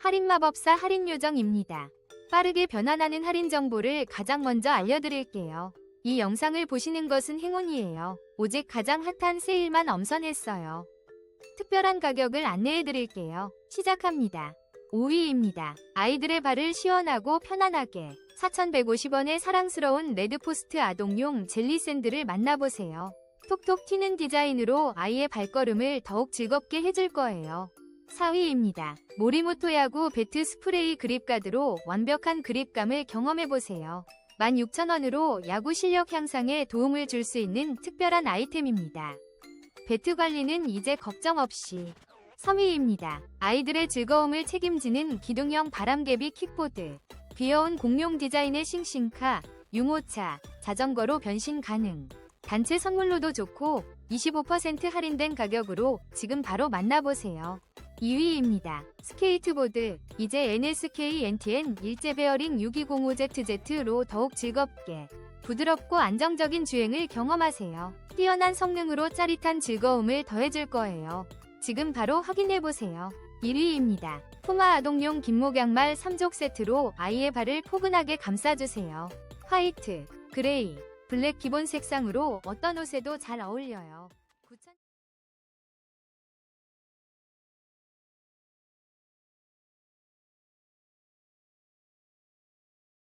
할인마법사 할인요정입니다. 빠르게 변환하는 할인 정보를 가장 먼저 알려드릴게요. 이 영상을 보시는 것은 행운이에요. 오직 가장 핫한 세일만 엄선했어요. 특별한 가격을 안내해드릴게요. 시작합니다. 5위입니다. 아이들의 발을 시원하고 편안하게 4,150원의 사랑스러운 레드포스트 아동용 젤리 샌드를 만나보세요. 톡톡 튀는 디자인으로 아이의 발걸음을 더욱 즐겁게 해줄 거예요. 4위입니다. 모리모토 야구 배트 스프레이 그립가드로 완벽한 그립감을 경험해보세요. 16,000원으로 야구 실력 향상에 도움을 줄 수 있는 특별한 아이템입니다. 배트 관리는 이제 걱정 없이 3위입니다. 아이들의 즐거움을 책임지는 기둥형 바람개비 킥보드. 귀여운 공룡 디자인의 싱싱카, 유모차, 자전거로 변신 가능. 단체 선물로도 좋고 25% 할인된 가격으로 지금 바로 만나보세요. 2위입니다. 스케이트보드. 이제 NSK NTN 일제 베어링 6205ZZ로 더욱 즐겁게, 부드럽고 안정적인 주행을 경험하세요. 뛰어난 성능으로 짜릿한 즐거움을 더해줄 거예요. 지금 바로 확인해보세요. 1위입니다. 푸마 아동용 긴목 양말 3족 세트로 아이의 발을 포근하게 감싸주세요. 화이트, 그레이, 블랙 기본 색상으로 어떤 옷에도 잘 어울려요. 9,000